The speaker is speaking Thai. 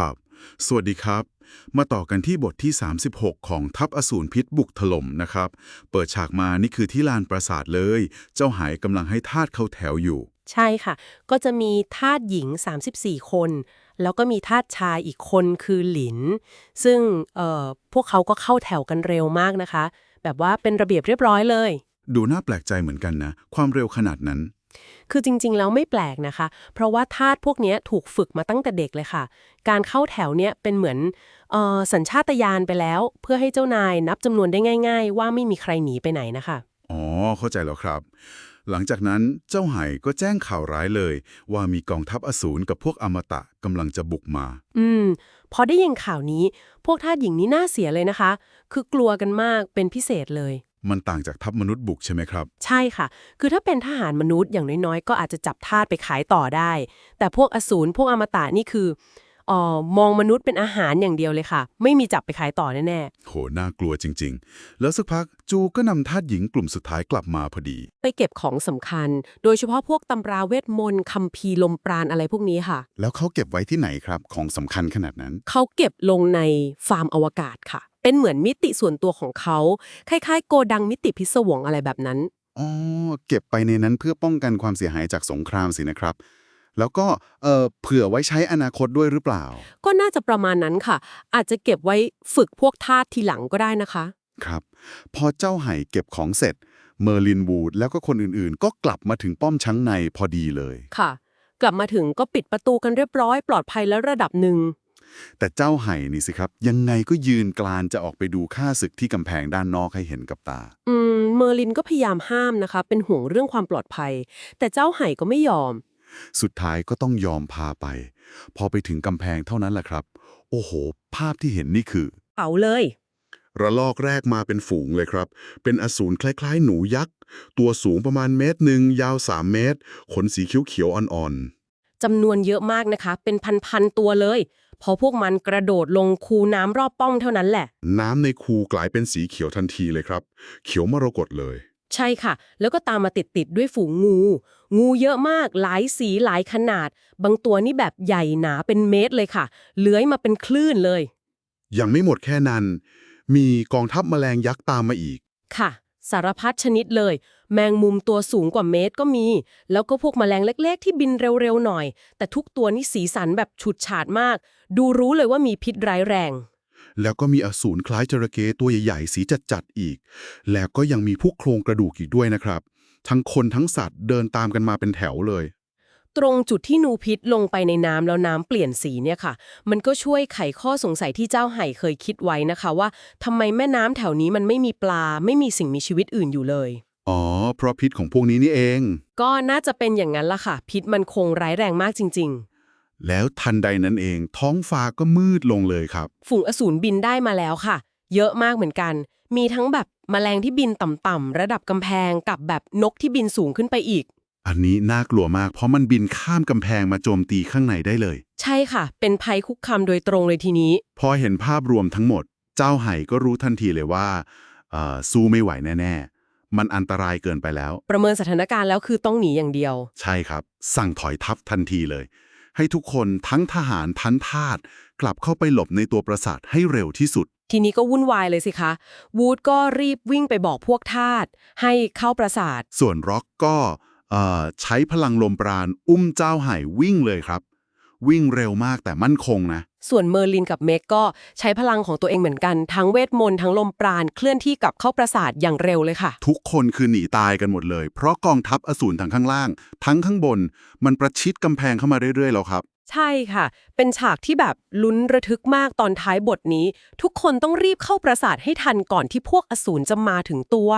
ครับ สวัสดีครับ มาต่อกันที่บทที่ 36 ของทัพอสูรพิษบุกถล่มนะครับ เปิดฉากมานี่คือที่ลานปราสาทเลย เจ้าหายกำลังให้ทาสเข้าแถวอยู่ ใช่ค่ะ ก็จะมีทาสหญิง 34 คน แล้วก็มีทาสชายอีกคนคือหลิน ซึ่งเอ่อพวกเขาก็เข้าแถวกันเร็วมากนะคะ แบบว่าเป็นระเบียบเรียบร้อยเลย ดูน่าแปลกใจเหมือนกันนะ ความเร็วขนาดนั้น คือจริงๆ แล้วไม่แปลกนะคะ เพราะว่าทาสพวกเนี้ยถูกฝึกมาตั้งแต่เด็กเลยค่ะ การเข้าแถวเนี้ยเป็นเหมือนเออสัญชาตญาณไปแล้ว เพื่อให้เจ้านายนับจำนวนได้ง่าย ๆ ว่าไม่มีใครหนีไปไหนนะคะ อ๋อ เข้าใจแล้วครับ หลังจากนั้นเจ้าไหก็แจ้งข่าวร้ายเลย ว่ามีกองทัพอสูรกับพวกอมตะกำลังจะบุกมา อืม พอได้ยินข่าวนี้ พวกทาสหญิงนี่น่าเสียเลยนะคะ คือกลัวกันมากเป็นพิเศษเลย มันต่างจากทัพมนุษย์บุกใช่ไหมครับ ใช่ค่ะ คือถ้าเป็นทหารมนุษย์อย่างน้อยๆ ก็อาจจะจับทาสไปขายต่อได้ แต่พวกอสูรพวกอมตะนี่คือเออมองมนุษย์เป็นอาหารอย่างเดียวเลยค่ะ ไม่มีจับไปขายต่อแน่โห น่ากลัวจริง ๆ แล้วสักพักจูก็นำทาสหญิงกลุ่มสุดท้ายกลับมาพอดีๆไปเก็บของสำคัญ โดยเฉพาะพวกตำราเวทมนต์คัมภีร์ลมปราณอะไรพวกนี้ค่ะ แล้วเขาเก็บไว้ที่ไหนครับ ของสำคัญขนาดนั้น เขาเก็บลงในฟาร์มอวกาศค่ะ เป็นเหมือนมิติส่วนตัวของเขา คล้ายๆ โกดังมิติพิศวงอะไรแบบนั้น อ๋อ เก็บไปในนั้นเพื่อป้องกันความเสียหายจากสงครามสินะครับ แล้วก็เอ่อเผื่อไว้ใช้อนาคตด้วยหรือเปล่า ก็น่าจะประมาณนั้นค่ะ อาจจะเก็บไว้ฝึกพวกทาสทีหลังก็ได้นะคะ ครับ พอเจ้าไห่เก็บของเสร็จ เมอร์ลินวูดแล้วก็คนอื่นๆ ก็กลับมาถึงป้อมช้างในพอดีเลย ค่ะ กลับมาถึงก็ปิดประตูกันเรียบร้อยปลอดภัยแล้วระดับหนึ่ง แต่เจ้าไห่นี่สิครับ ยังไงก็ยืนกลานจะออกไปดูค่าศึกที่กำแพงด้านนอกให้เห็นกับตา อืม เมอร์ลินก็พยายามห้ามนะคะ เป็นห่วงเรื่องความปลอดภัย แต่เจ้าไห่ก็ไม่ยอม สุดท้ายก็ต้องยอมพาไป พอไปถึงกำแพงเท่านั้นแหละครับ โอ้โห ภาพที่เห็นนี่คือเอาเลย ระลอกแรกมาเป็นฝูงเลยครับ เป็นอสูรคล้ายๆ หนูยักษ์ ตัวสูงประมาณเมตรหนึ่งยาว 3 เมตร ขนสีเขียวๆอ่อนจำนวนเยอะมากนะคะ เป็นพันๆตัวเลย พอพวกมันกระโดดลงคูน้ำรอบป้อมเท่านั้นแหละๆน้ำในคูกลายเป็นสีเขียวทันทีเลยครับ เขียวมรกตเลย ใช่ค่ะ แล้วก็ตามมาติดๆด้วยฝูงงู งูเยอะมากหลายสีหลายขนาด บางตัวนี่แบบใหญ่หนาเป็นเมตรเลยค่ะ เลื้อยมาเป็นคลื่นเลย ยังไม่หมดแค่นั้น มีกองทัพแมลงยักษ์ตามมาอีกค่ะ สารพัดชนิดเลย แมงมุมตัวสูงกว่าเมตรก็มี แล้วก็พวกแมลงเล็ก ๆ ที่บินเร็ว ๆ หน่อย แต่ทุกตัวนี่สีสันแบบฉุดฉาดมาก ดูรู้เลยว่ามีพิษร้ายแรง แล้วก็มีอสูรคล้ายจระเข้ตัวใหญ่ ๆ สีจัด ๆ อีก แล้วก็ยังมีพวกโครงกระดูกอีกด้วยนะครับ ทั้งคนทั้งสัตว์เดินตามกันมาเป็นแถวเลย ตรงจุดที่นูพิษลงไปในน้ำแล้วน้ำเปลี่ยนสีเนี่ยค่ะ มันก็ช่วยไขข้อสงสัยที่เจ้าไห่เคยคิดไว้นะคะว่าทำไมแม่น้ำแถวนี้มันไม่มีปลา ไม่มีสิ่งมีชีวิตอื่นอยู่เลย อ๋อ เพราะพิษของพวกนี้นี่เอง ก็น่าจะเป็นอย่างนั้นละค่ะ พิษมันคงร้ายแรงมากจริงแล้วทันใดนั้นเอง ท้องฟ้าก็มืดลงเลยครับๆฝูงอสูรบินได้มาแล้วค่ะ เยอะมากเหมือนกัน มีทั้งแบบแมลงที่บินต่ำๆระดับกำแพงกับแบบนกที่บินสูงขึ้นไปอีก อันนี้น่ากลัวมาก เพราะมันบินข้ามกำแพงมาโจมตีข้างในได้เลย ใช่ค่ะ เป็นภัยคุกคามโดยตรงเลยทีนี้ พอเห็นภาพรวมทั้งหมด เจ้าไห่ก็รู้ทันทีเลยว่าเอ่อสู้ไม่ไหวแน่ๆ มันอันตรายเกินไปแล้ว ประเมินสถานการณ์แล้วคือต้องหนีอย่างเดียว ใช่ครับ สั่งถอยทัพทันทีเลย ให้ทุกคนทั้งทหารทั้งทาสกลับเข้าไปหลบในตัวปราสาทให้เร็วที่สุด ทีนี้ก็วุ่นวายเลยสิคะ วูดก็รีบวิ่งไปบอกพวกทาสให้เข้าปราสาท ส่วนร็อกก็เอ่อ ใช้พลังลมปราณ อุ้มเจ้าไห่วิ่งเลยครับ วิ่งเร็วมากแต่มั่นคงนะ ส่วนเมอร์ลินกับเมกก็ใช้พลังของตัวเองเหมือนกัน ทั้งเวทมนต์ทั้งลมปราณเคลื่อนที่กลับเข้าปราสาทอย่างเร็วเลยค่ะ ทุกคนคือหนีตายกันหมดเลย เพราะกองทัพอสูรทั้งข้างล่าง ทั้งข้างบน มันประชิดกำแพงเข้ามาเรื่อยๆแล้วครับใช่ค่ะ เป็นฉากที่แบบลุ้นระทึกมากตอนท้ายบทนี้ ทุกคนต้องรีบเข้าปราสาทให้ทันก่อนที่พวกอสูรจะมาถึงตัว